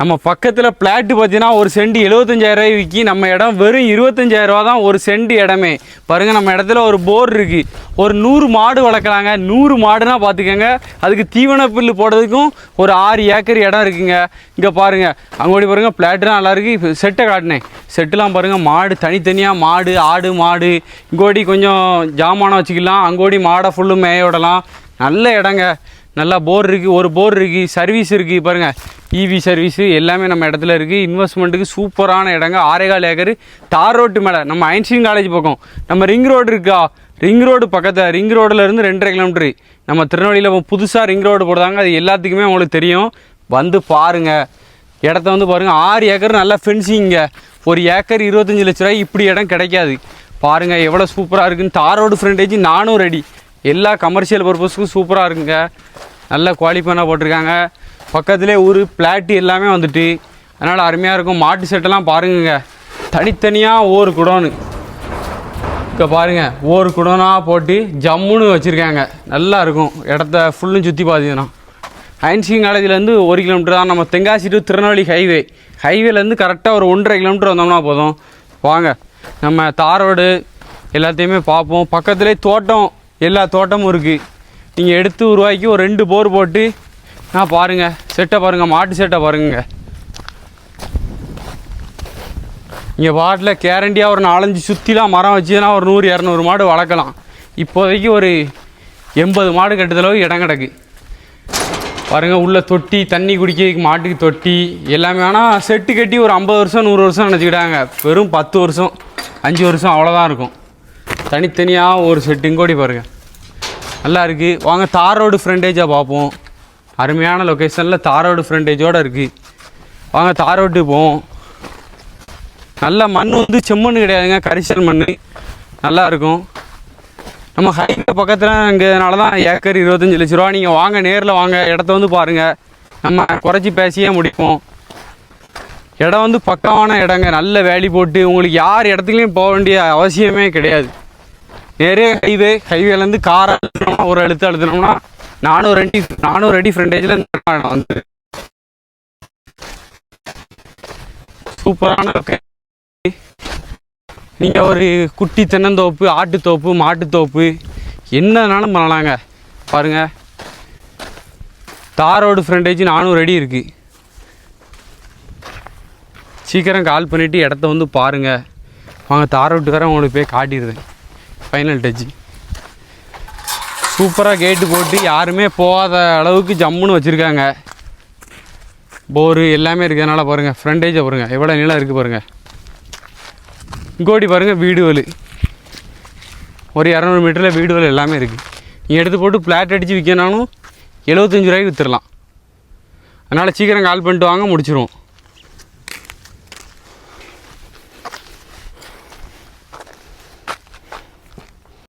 நம்ம பக்கத்தில் பிளாட்டு பார்த்தீங்கன்னா ஒரு செண்டு எழுபத்தஞ்சாயிரரூவாய் விற்கி நம்ம இடம் வெறும் இருபத்தஞ்சாயிரரூவா தான் ஒரு செண்டு இடமே. பாருங்கள் நம்ம இடத்துல ஒரு போர் இருக்குது ஒரு நூறு மாடு வளர்க்குறாங்க. நூறு மாடுனா பார்த்துக்கோங்க அதுக்கு தீவன புல்லு போடுறதுக்கும் ஒரு ஆறு ஏக்கர் இடம் இருக்குங்க. இங்கே பாருங்கள் அங்கோடி பாருங்கள் பிளாட்டுலாம் நல்லாயிருக்கு இப்போ செட்டை காட்டினேன் செட்டுலாம் பாருங்கள் மாடு தனித்தனியாக மாடு ஆடு மாடு. இங்கோடி கொஞ்சம் ஜாமானம் வச்சுக்கலாம். அங்கோடி மாடை ஃபுல்லும் மேய விடலாம் நல்ல இடங்க. நல்லா போர் இருக்குது ஒரு போர் இருக்குது சர்வீஸ் இருக்குது பாருங்கள் இவி சர்வீஸு எல்லாமே நம்ம இடத்துல இருக்குது இன்வெஸ்ட்மெண்ட்டுக்கு சூப்பரான இடங்க. ஆரேகால் ஏக்கர். தார் ரோட்டு மேலே நம்ம ஐன்ஸ்டீன் காலேஜ் பக்கம். நம்ம ரிங் ரோடு இருக்கா? ரிங் ரோடு பக்கத்தில் ரிங் ரோடுலேருந்து ரெண்டரை கிலோமீட்ரு நம்ம திருநெல்வேலியில் புதுசாக ரிங் ரோடு போடுறாங்க. அது எல்லாத்துக்குமே உங்களுக்கு தெரியும். வந்து பாருங்கள் இடத்த வந்து பாருங்கள் ஆறு ஏக்கர் நல்லா ஃபென்சிங்க ஒரு ஏக்கர் இருபத்தஞ்சி லட்ச ரூபாய் இப்படி இடம் கிடைக்காது. பாருங்கள் எவ்வளோ சூப்பராக இருக்குன்னு. தார் ரோடு ஃப்ரண்டேஜ் நானும் ரெடி எல்லா கமர்ஷியல் பர்பஸ்க்கும் சூப்பராக இருக்குங்க. நல்ல குவாலிஃபைனாக போட்டிருக்காங்க. பக்கத்துலேயே ஊர் பிளாட்டு எல்லாமே வந்துட்டு அதனால் அருமையாக இருக்கும். மாட்டு செட்டெல்லாம் பாருங்கங்க. தனித்தனியாக ஒவ்வொரு குடோனு. இப்போ பாருங்கள் ஒவ்வொரு குடோனாக போட்டு ஜம்முன்னு வச்சுருக்காங்க. நல்லா இருக்கும். இடத்த ஃபுல்லும் சுற்றி பார்த்தீங்கன்னா ஹைன்சிங் காலேஜ்லேருந்து ஒரு கிலோமீட்டர் தான். நம்ம தென்காசி டு திருநெல்வேலி ஹைவே ஹைவேலேருந்து கரெக்டாக ஒரு ஒன்றரை கிலோமீட்டர் வந்தோம்னா போதும். வாங்க நம்ம தாரோடு எல்லாத்தையுமே பார்ப்போம். பக்கத்துலேயே தோட்டம். எல்லா தோட்டமும் இருக்குது நீங்கள் எடுத்து உருவாக்கி ஒரு ரெண்டு போர் போட்டு நான் பாருங்கள் செட்டை பாருங்கள் மாட்டு செட்டை பாருங்க. இங்கே பாட்டில் கேரண்டியாக ஒரு நாலஞ்சு சுற்றிலாம் மரம் வச்சுன்னா ஒரு நூறு இரநூறு மாடு வளர்க்கலாம். இப்போதைக்கு ஒரு எண்பது மாடு கட்டுதளவு இடம் கிடக்கு. பாருங்கள் உள்ள தொட்டி தண்ணி குடிக்கிறதுக்கு மாட்டுக்கு தொட்டி எல்லாமே. ஆனால் செட்டு கட்டி ஒரு ஐம்பது வருஷம் நூறு வருஷம் நினச்சிக்கிட்டாங்க. வெறும் பத்து வருஷம் அஞ்சு வருஷம் அவ்வளோதான் இருக்கும். தனித்தனியாக ஒரு செட்டிங் கூடி பாருங்கள் நல்லா இருக்குது வாங்க தார் ரோடு ஃப்ரண்டேஜாக பார்ப்போம். அருமையான லொக்கேஷனில் தாரோடு ஃப்ரண்டேஜோடு இருக்குது வாங்க தார் போவோம். நல்ல மண் வந்து செம்மண் கிடையாதுங்க. கரிசல் மண் நல்லா இருக்கும். நம்ம ஹைவே பக்கத்தில் இங்கேனால தான் ஏக்கர் இருபத்தஞ்சி லட்ச ரூபா. நீங்கள் வாங்க நேரில் வாங்க. இடத்த வந்து பாருங்கள் நம்ம குறைச்சி பேசியே முடிப்போம். இடம் வந்து பக்கமான இடங்க. நல்ல வேலி போட்டு உங்களுக்கு யார் இடத்துலையும் போக வேண்டிய அவசியமே கிடையாது. நிறைய ஹைவே ஹைவேலேருந்து கார் அழுத்தினோம்னா ஒரு அழுத்து அழுத்தினோம்னா நானூறு அடி நானூறு அடி ஃப்ரண்டேஜில் வந்து. சூப்பரான நீங்கள் ஒரு குட்டி தென்னந்தோப்பு ஆட்டுத்தோப்பு மாட்டுத்தோப்பு என்னன்னாலும் பண்ணலாங்க. பாருங்கள் தார் ரோடு ஃப்ரண்டேஜ் நானூறு அடி இருக்குது சீக்கிரம் கால் பண்ணிவிட்டு இடத்த வந்து பாருங்கள் வாங்க தார் ரோட்டுக்காரன் உங்களுக்கு போய் காட்டிடுறேன். ஃபைனல் டச்சு சூப்பராக கேட்டு போட்டு யாருமே போகாத அளவுக்கு ஜம்முன்னு வச்சுருக்காங்க. போரு எல்லாமே இருக்குது அதனால் பாருங்கள் ஃப்ரண்டேஜை பாருங்கள் எவ்வளோ நீளம் இருக்குது பாருங்கள் இங்கோடி பாருங்கள் வீடு வலு. ஒரு இரநூறு மீட்டரில் வீடு வலு எல்லாமே இருக்குது நீங்கள் எடுத்து போட்டு ஃப்ளாட் அடித்து விற்கனாலும் எழுபத்தஞ்சி ரூபாய்க்கு விற்றுடலாம் அதனால் சீக்கிரம் கால் பண்ணிட்டு வாங்க முடிச்சிருவோம்.